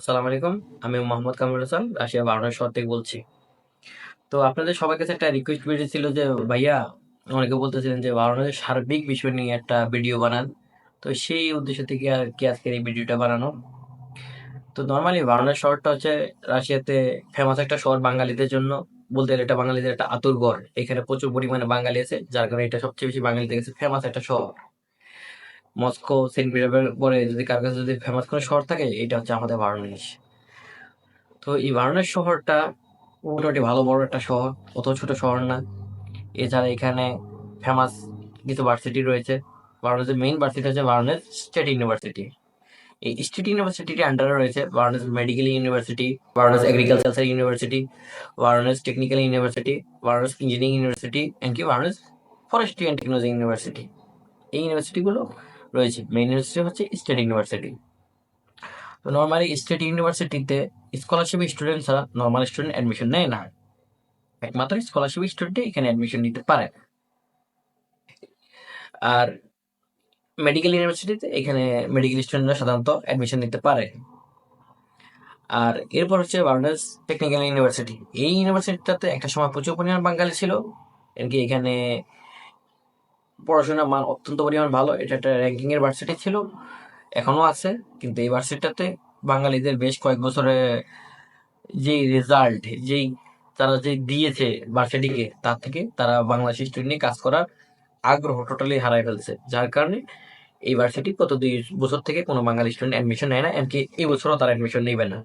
আসসালামু আলাইকুম। আমি মোহাম্মদ কামরুল হাসান, রাশিয়া বারোটা শহর থেকে বলছি। তো আপনাদের সবার কাছে একটা রিকোয়েস্ট ভিডিও ছিল যে, ভাইয়া, অনেকে বলতেছিলেন যে বারোটার সার্বিক বিষয় নিয়ে একটা ভিডিও বানান। তো সেই উদ্দেশ্য থেকে আর কি আজকের এই ভিডিওটা বানানো? তো নর্মালি বারোটা শহরটা হচ্ছে রাশিয়াতে ফেমাস একটা শহর বাঙালিদের জন্য। বলতে গেলে এটা বাঙালিদের একটা আতুরঘর এখানে প্রচুর পরিমাণে বাঙালি আছে, যার কারণে এটা সবচেয়ে বেশি বাঙালিদের কাছে ফেমাস একটা শহর। মস্কো, সেন্ট পিটারবার্গ পরে যদি কার কাছে যদি ফেমাস কোনো শহর থাকে, এটা হচ্ছে আমাদের বারাণসী। তো এই বারাণসী শহরটা মোটামুটি ভালো, বড় একটা শহর অত ছোট শহর না। এছাড়া এখানে ফেমাস কিছু ভার্সিটি রয়েছে। বারাণসীর মেইন ভার্সিটি হচ্ছে বারাণস স্টেট ইউনিভার্সিটি এই স্টেট ইউনিভার্সিটির আন্ডারে রয়েছে Voronezh medical university Voronezh agriculture university Voronezh technical university Voronezh engineering university এমনকি Voronezh forestry and technology university এই ইউনিভার্সিটিগুলো রয়েছে। মেইন ইউনিভার্সিটি হচ্ছে স্টেট ইউনিভার্সিটি তো নর্মালি স্টেট ইউনিভার্সিটিতে স্কলারশিপ স্টুডেন্ট ছাড়া নর্মাল স্টুডেন্ট অ্যাডমিশন নেয় না। একমাত্র স্কলারশিপ স্টুডেন্টই এখানে অ্যাডমিশন নিতে পারে। আর মেডিকেল ইউনিভার্সিটিতে এখানে মেডিকেল স্টুডেন্টরা সাধারণত অ্যাডমিশন নিতে পারে। আর এরপর হচ্ছে বার্নার্স টেকনিক্যাল ইউনিভার্সিটি এই ইউনিভার্সিটিটাতে একটা সময় প্রচুর পরিমাণ বাঙালি ছিল। এমনকি এখানে পড়াশোনার মান অত্যন্ত পরিমাণ ভালো। এটা একটা র্যাঙ্কিং এর ভার্সিটি ছিল এখনও আছে। কিন্তু এই ভার্সিটিটাতে বাঙালিদের বেশ কয়েক বছরে যে রেজাল্ট যেই তারা যে দিয়েছে ভার্সিটিকে তার থেকে তারা বাংলাদেশি স্টুডেন্ট নিয়ে কাজ করার আগ্রহ টোটালি হারাই ফেলছে। যার কারণে এই ভার্সিটি গত দুই বছর থেকে কোনো বাঙালি স্টুডেন্ট অ্যাডমিশন নেয় না, এমনকি এই বছরও তারা অ্যাডমিশন নেবে না।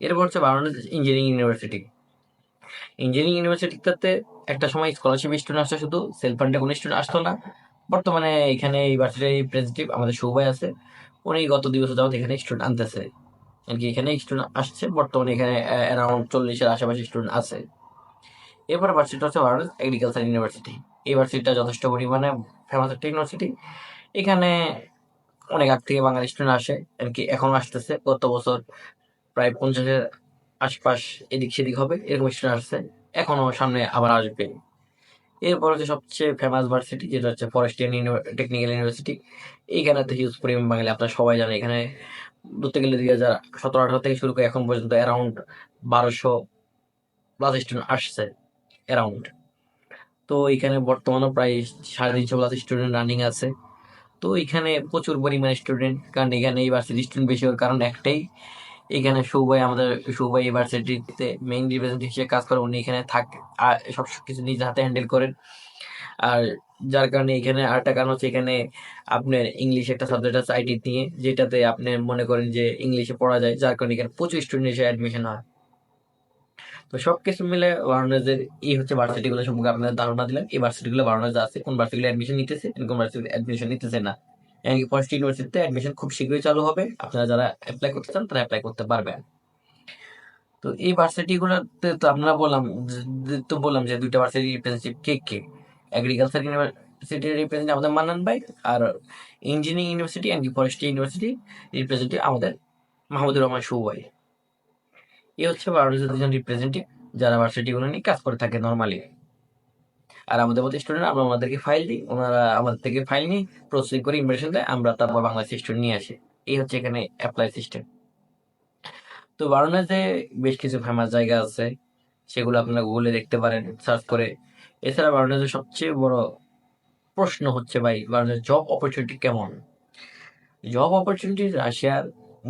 এরপর হচ্ছে বাংলাদেশ ইঞ্জিনিয়ারিং ইউনিভার্সিটি ইঞ্জিনিয়ারিং ইউনিভার্সিটিতে একটা সময় স্কলারশিপ স্টুডেন্ট আসতো, শুধু সেলফ ফান্ডে কোনো স্টুডেন্ট আসতো না। বর্তমানে এখানে এই ভার্সিটির রিপ্রেজেন্টেটিভ আমাদের সৌভাই আছে, উনি গত দুই বছর যাবত এখানে স্টুডেন্ট আনতেছে। আর কি এখানে স্টুডেন্ট আসছে, বর্তমানে এখানে অ্যারাউন্ড চল্লিশের আশেপাশে স্টুডেন্ট আছে। এরপর ভার্সিটি হচ্ছে ভারত এগ্রিকালচার ইউনিভার্সিটি এই ভার্সিটিটা যথেষ্ট পরিমাণে ফেমাস একটা ইউনিভার্সিটি এখানে অনেক আগ থেকে বাঙালি স্টুডেন্ট আসে, আর কি এখন আসতেছে। গত বছর প্রায় পঞ্চাশের আশপাশ এদিক সেদিক হবে, এরকম স্টুডেন্ট আসছে। এখনও সামনে আবার আসবে। এরপর হচ্ছে সবচেয়ে ফেমাস ভার্সিটি যেটা হচ্ছে ফরেস্টিয়ান টেকনিক্যাল ইউনিভার্সিটি এইখানে তো হিউজ পরিমাণ বাঙালি, আপনারা সবাই জানেন এখানে। ধরতে গেলে দুই হাজার সতেরো, আঠারো থেকে শুরু করে এখন পর্যন্ত অ্যারাউন্ড বারোশো প্লাস স্টুডেন্ট আসছে অ্যারাউন্ড তো এখানে বর্তমানে প্রায় সাড়ে তিনশো প্লাস স্টুডেন্ট রানিং আছে। তো এখানে প্রচুর পরিমাণে স্টুডেন্ট কারণ এখানে এই ভার্সিটি স্টুডেন্ট বেশি হওয়ার কারণ একটাই এখানে সৌভাই, আমাদের সৌভাই ইউনিভার্সিটিতে মেইন রিপ্রেজেন্ট হিসেবে কাজ করে। উনি এখানে থাকে সব কিছু নিজে হাতে হ্যান্ডেল করেন। আর যার কারণে এখানে আরেকটা কারণ হচ্ছে এখানে আপনার ইংলিশ একটা সাবজেক্ট আছে আইটি নিয়ে, যেটাতে আপনি মনে করেন যে ইংলিশে পড়া যায়, যার কারণে এখানে প্রচুর স্টুডেন্ট এসে অ্যাডমিশন হয়। তো সব কিছু মিলে বারাণসের এই হচ্ছে ভার্সিটিগুলো সম্পর্কে আপনাদের ধারণা দিলাম এই ভার্সিটিগুলো বারাণস আছে, কোন ভার্সিটিগুলো অ্যাডমিশন নিতেছে কোন ভার্সিটি অ্যাডমিশন নিতেছে না। ফরেস্ট ইউনিভার্সিটিতে অ্যাডমিশন খুব শীঘ্রই চালু হবে। আপনারা যারা অ্যাপ্লাই করতে চান, তারা অ্যাপ্লাই করতে পারবেন। তো এই ভার্সিটিগুলোতে তো আমরা বললাম তো বললাম যে দুইটা ভার্সিটি রিপ্রেজেন্টেটিভ কে কে? এগ্রিকালচার ইউনিভার্সিটির রিপ্রেজেন্টেটিভ আমাদের মান্নান ভাই আর engineering university and forestry university representative আমাদের মাহমুদুর রহমান সৌ ভাই। এই হচ্ছে বারোশো দুজন রিপ্রেজেন্টেটিভ যারা ভার্সিটিগুলো নিয়ে কাজ করে থাকে নর্মালি আর আমাদের মধ্যে স্টুডেন্ট আমরা আমাদেরকে ফাইল দিই, ওনারা আমাদের থেকে ফাইল নিয়ে প্রসেসিং করে ইনভার্সন দেয়, আমরা তারপর বাংলাদেশ স্টুডেন্ট নিয়ে আসি। এই হচ্ছে এখানে অ্যাপ্লাই সিস্টেম তো বারাণসীতে বেশ কিছু ফেমাস জায়গা আছে, সেগুলো আপনারা গুগলে দেখতে পারেন সার্চ করে। এছাড়া বারাণসীর সবচেয়ে বড় প্রশ্ন হচ্ছে ভাই বারাণসীর জব অপরচুনিটি কেমন? জব অপরচুনিটি রাশিয়ার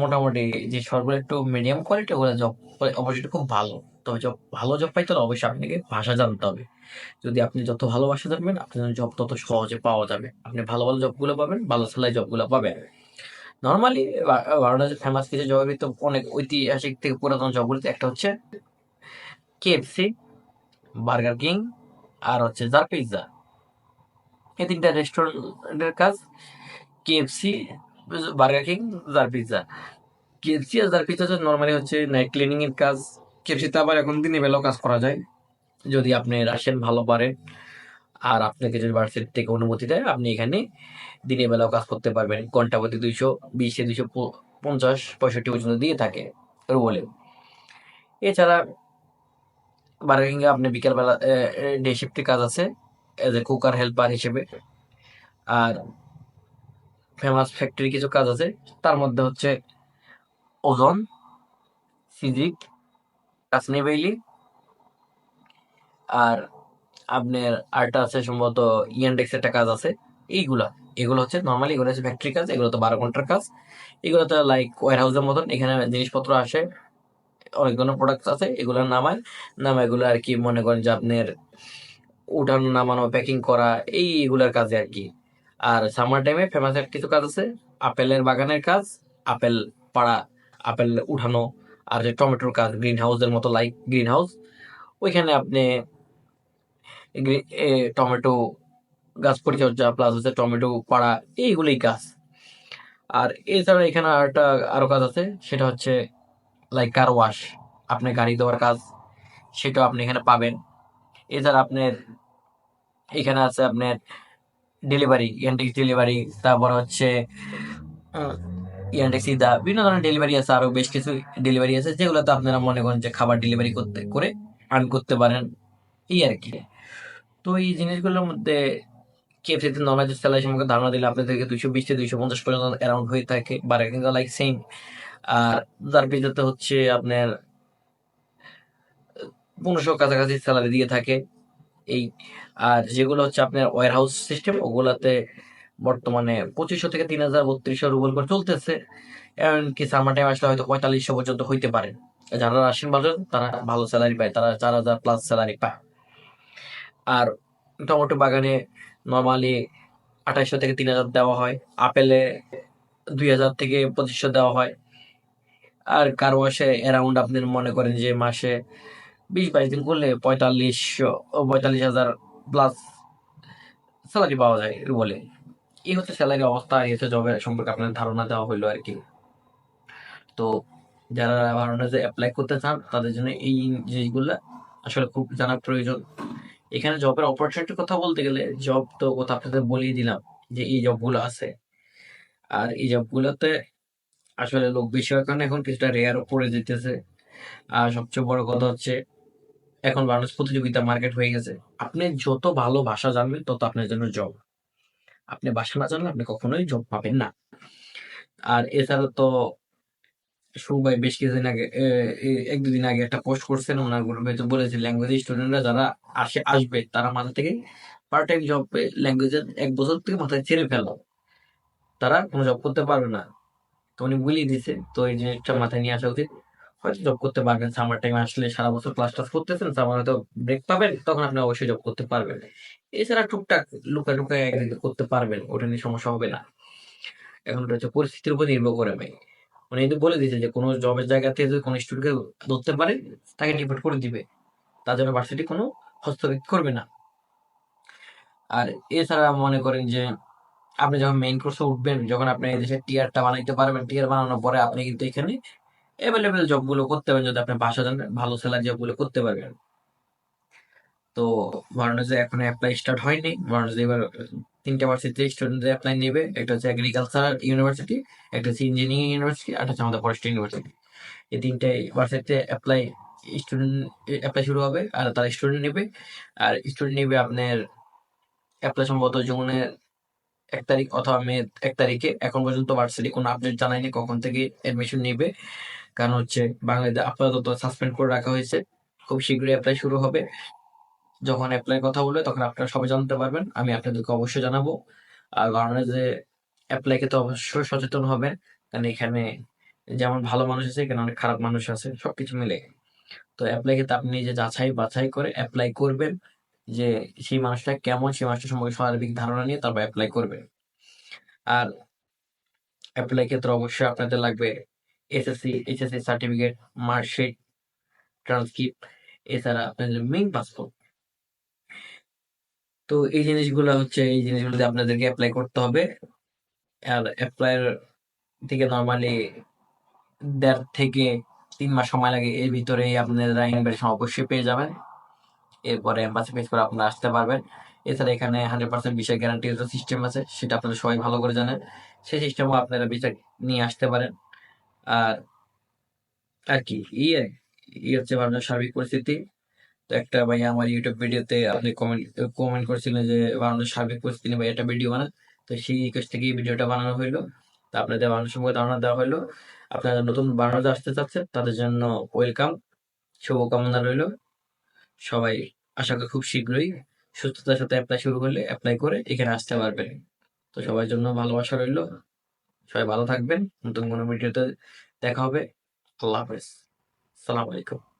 মোটামুটি যে সবগুলো একটু মিডিয়াম কোয়ালিটি ওগুলো জব অপরচুনিটি খুব ভালো। তবে জব ভালো জব পাইতে হলে অবশ্যই আপনাকে ভাষা জানতে হবে। যদি আপনি যত ভালো ভাষা জানবেন, আপনার জব তত সহজে পাওয়া যাবে। আপনি ভালো ভালো জবগুলো পাবেন, ভালো স্যালারি জবগুলো পাবেন। নর্মালি বারোটা ফেমাস কিছু জবের ভিতর অনেক ঐতিহাসিক থেকে পুরাতন জবগুলিতে একটা হচ্ছে কেএফসি বার্গার কিং আর হচ্ছে জার পিৎজা এই তিনটা রেস্টুরেন্টের কাজ কেএফসি বার্গার কিং জার পিৎজা কেএফসি আর জার পিৎজা নর্মালি হচ্ছে নাইট ক্লিনিং এর কাজ। কেএফসিতে আবার এখন দিনে বেলাও কাজ করা যায়। যদি আপনি রাশিয়ান ভালো পারেন আর আপনাকে যদি ভার্সিটি থেকে অনুমতি দেয়, আপনি এখানে দিনের বেলাও কাজ করতে পারবেন। ঘণ্টা প্রতি দুইশো, বিশে দুইশো পঞ্চাশ পঁয়ষট্টি পর্যন্ত দিয়ে থাকে রুবলে। এছাড়া বার্গারিংয়ে আপনি বিকালবেলা ডে শিফটে কাজ আছে এজ এ কুকার হেল্পার হিসেবে। আর ফেমাস ফ্যাক্টরি কিছু কাজ আছে, তার মধ্যে হচ্ছে ওজন সিজিক কাসনিবেইলি আর আপনার আরটা আছে সম্ভবত ইয়ান্ডেক্স একটা কাজ আছে। এইগুলা, এগুলো হচ্ছে নর্মালি এগুলো হচ্ছে ফ্যাক্টরি কাজ, এগুলো তো বারো ঘণ্টার কাজ। এগুলো তো লাইক ওয়ার হাউসের মতন, এখানে জিনিসপত্র আসে, অনেক ধরনের প্রোডাক্ট আছে, এগুলো নামায়। নামায় এগুলো আর কি মনে করেন যে আপনার উঠানো, নামানো প্যাকিং করা এই এগুলার কাজে আর কি। আর সামার টাইমে ফেমাস কিছু কাজ আছে, আপেলের বাগানের কাজ, আপেল পাড়া, আপেল উঠানো। আর যে টমেটোর কাজ গ্রিন হাউসের মতো লাইক গ্রিন হাউস ওইখানে আপনি টমেটো গাছ পরিচর্যা প্লাস হচ্ছে টমেটো পাড়া, এইগুলোই কাজ আর এছাড়া এখানে আরেকটা আরও কাজ আছে, সেটা হচ্ছে লাইক কার ওয়াশ আপনি গাড়ি দেওয়ার কাজ, সেটাও আপনি এখানে পাবেন। এছাড়া আপনার এখানে আছে আপনার ডেলিভারি ইয়ান্টেক্স ডেলিভারি তারপর হচ্ছে ইয়ান্টেক্স ইদা বিভিন্ন ধরনের ডেলিভারি আছে, আরও বেশ কিছু ডেলিভারি আছে, যেগুলোতে আপনারা মনে করেন যে খাবার ডেলিভারি করতে, করে আর্ন করতে পারেন। এই আর কি। তো এই জিনিসগুলোর মধ্যে কেএফসিতে নর্মাল স্যালারি সম্পর্কে ধারণা দিলে আপনাদেরকে দুইশো বিশ থেকে দুইশো পঞ্চাশ পর্যন্ত অ্যারাউন্ড হয়ে থাকে বা কিন্তু লাইক সেম আর তার ভিতরে হচ্ছে আপনার, পনেরোশো কাছাকাছি স্যালারি দিয়ে থাকে। এই, আর যেগুলো হচ্ছে আপনার ওয়ার হাউস সিস্টেম ওগুলাতে বর্তমানে পঁচিশশো থেকে তিন হাজার বত্রিশশো রুবল করে চলতেছে। এমনকি সামার টাইম আসলে হয়তো পঁয়তাল্লিশশো পর্যন্ত হইতে পারে। যারা রাশিয়ান বাজার, তারা ভালো স্যালারি পায়, তারা চার হাজার প্লাস স্যালারি পায়। আর টমেটো বাগানে নর্মালি আঠাইশশো থেকে তিন হাজার দেওয়া হয়, আপেলে দুই হাজার থেকে পঁচিশশো দেওয়া হয়। আর কারও মাসে অ্যারাউন্ড আপনি মনে করেন যে মাসে বিশ বাইশ দিন করলে পঁয়তাল্লিশশো, পঁয়তাল্লিশ হাজার প্লাস স্যালারি পাওয়া যায় বলে এই হচ্ছে স্যালারি অবস্থা এই হচ্ছে জবের সম্পর্কে আপনার ধারণা দেওয়া হইল আর কি। তো যারা ভারণাজে অ্যাপ্লাই করতে চান, তাদের জন্য এই জিনিসগুলো আসলে খুব জানা প্রয়োজন। এখানে জবের অপরচুনিটির কথা বলতে গেলে জব তো কথা আপনাদের বলেই দিলাম যে এই জবগুলো আছে। আর এই জবগুলোতে আসলে লোক বেশি হওয়ার কারণে এখন কিছুটা রেয়ার পড়ে যেতেছে। আর সবচেয়ে বড় কথা হচ্ছে, এখন মানুষ প্রতিযোগিতা মার্কেট হয়ে গেছে। আপনি যত ভালো ভাষা জানবেন, তত আপনার জন্য জব আপনি বাসা না জানলে আপনি কখনোই জব পাবেন না। আর এছাড়া তো সুবাই বেশ কিছুদিন আগে এক দুদিন আগে একটা পোস্ট করছেন ওনার গ্রুপে তো বলেছে ল্যাঙ্গুয়েজ স্টুডেন্টরা যারা আসে, আসবে, তারা মাথা থেকে পার্ট টাইম জব ল্যাঙ্গুয়েজের এক বছর থেকে মাথায় ছেড়ে ফেলো। তারা কোনো জব করতে পারবে না। তো উনি বলিয়ে দিছে, তো এই জিনিসটা মাথায় নিয়ে আসা উচিত। হয়তো জব করতে পারবেন। সামার টাইম আসলে সারা বছর ক্লাস টাস করতেছেন সামার হয়তো ব্রেক পাবেন, তখন আপনি অবশ্যই জব করতে পারবেন। এছাড়া টুকটাক লুকা লুকা একদিন করতে পারবেন, ওটা নিয়ে সমস্যা হবে না। এখন ওটা হচ্ছে পরিস্থিতির উপর নির্ভর করে ভাই। উনি কিন্তু বলে দিয়েছে যে কোনো জবের জায়গাতে যদি কোনো স্টুডেন্টকে ধরতে পারে, তাকে ডিপোর্ট করে দিবে। তার জন্য ভার্সিটি কোনো হস্তক্ষেপ করবে না। আর এছাড়া মনে করেন যে, আপনি যখন মেইন কোর্সে উঠবেন, যখন আপনি এই দেশের টিয়ারটা বানাইতে পারবেন টিয়ার বানানোর পরে আপনি কিন্তু এখানে অ্যাভেলেবেল জবগুলো করতে পারবেন যদি আপনি ভাষা জানেন ভালো স্যালারি জবগুলো করতে পারবেন। তো ভার্নেজে এখন অ্যাপ্লাই স্টার্ট হয়নি। ভার্নেজে এবার তিনটা ভার্সিটিতে স্টুডেন্টদের অ্যাপ্লাই নেবে। একটা হচ্ছে এগ্রিকালচার ইউনিভার্সিটি একটা হচ্ছে ইঞ্জিনিয়ারিং ইউনিভার্সিটি আর হচ্ছে আমাদের ফরেস্ট ইউনিভার্সিটি এই তিনটে ভার্সিটিতে অ্যাপ্লাই স্টুডেন্ট অ্যাপ্লাই শুরু হবে, আর তারা স্টুডেন্ট নেবে। আর স্টুডেন্ট নেবে আপনার অ্যাপ্লাই সম্ভবত জুনের এক তারিখ অথবা মে এক তারিখে। এখন পর্যন্ত ভার্সিটি কোনো আপডেট জানায়নি কখন থেকে অ্যাডমিশন নেবে। কারণ হচ্ছে বাংলাদেশে আপাতত সাসপেন্ড করে রাখা হয়েছে। খুব শীঘ্রই অ্যাপ্লাই শুরু হবে। যখন অ্যাপ্লাই কথা বলবে তখন আপনারা সবাই জানতে পারবেন। আমি আপনাদেরকে অবশ্যই জানাব। আর কারণে যে অ্যাপ্লাইকে তো অবশ্যই সচেতন হবেন কারণ এখানে যেমন ভালো মানুষ আছে, এখানে অনেক খারাপ মানুষ আছে, সবকিছু মিলে। তো অ্যাপ্লাইকে তো আপনি যে যাচাই বাছাই করে অ্যাপ্লাই করবেন, যে সেই মানুষটা কেমন, সেই মানুষটার সম্পর্কে সার্বিক ধারণা নিয়ে তারপর অ্যাপ্লাই করবেন। আর অ্যাপ্লাই ক্ষেত্রে অবশ্যই আপনাদের লাগবে SSC HSC certificate marksheet transcript এছাড়া আপনাদের মেইন পাসপোর্ট তো এই জিনিসগুলো হচ্ছে, এই জিনিসগুলোতে আপনাদেরকে অ্যাপ্লাই করতে হবে। আর অ্যাপ্লাইয়ের থেকে নর্মালি দেড় থেকে তিন মাস সময় লাগে। এর ভিতরে আপনারা ইনভাইটেশন অবশ্যই পেয়ে যাবেন। এরপরে এম্বাসি পেজ করে আপনারা আসতে পারবেন। এছাড়া এখানে হান্ড্রেড পার্সেন্ট বিষয় গ্যারান্টির যে সিস্টেম আছে, সেটা আপনারা সবাই ভালো করে জানেন। সেই সিস্টেমও আপনারা বিষয় নিয়ে আসতে পারেন। আর আর কি ইয়ে ই হচ্ছে বাংলার সার্বিক পরিস্থিতি। তো একটা ভাই আমার ইউটিউব ভিডিওতে আপনি কমেন্ট কমেন্ট করেছিলেন যে বাংলাদেশ সার্বিক পরিস্থিতি নিয়ে ভাই একটা ভিডিও বানান। তো সেই রিকোয়েস্ট থেকে ভিডিওটা বানানো হইল। তো আপনাদের বাংলা সঙ্গে ধারণা দেওয়া হইল। আপনারা নতুন বাংলাদেশ আসতে চাচ্ছে তাদের জন্য ওয়েলকাম শুভকামনা রইল। সবাই আশা করি খুব শীঘ্রই সুস্থতার সাথে অ্যাপ্লাই শুরু করলে অ্যাপ্লাই করে এখানে আসতে পারবেন। তো সবার জন্য ভালোবাসা রইল। সবাই ভালো থাকবেন। নতুন কোনো ভিডিওতে দেখা হবে। আল্লাহ হাফেজ। সালাম আলাইকুম।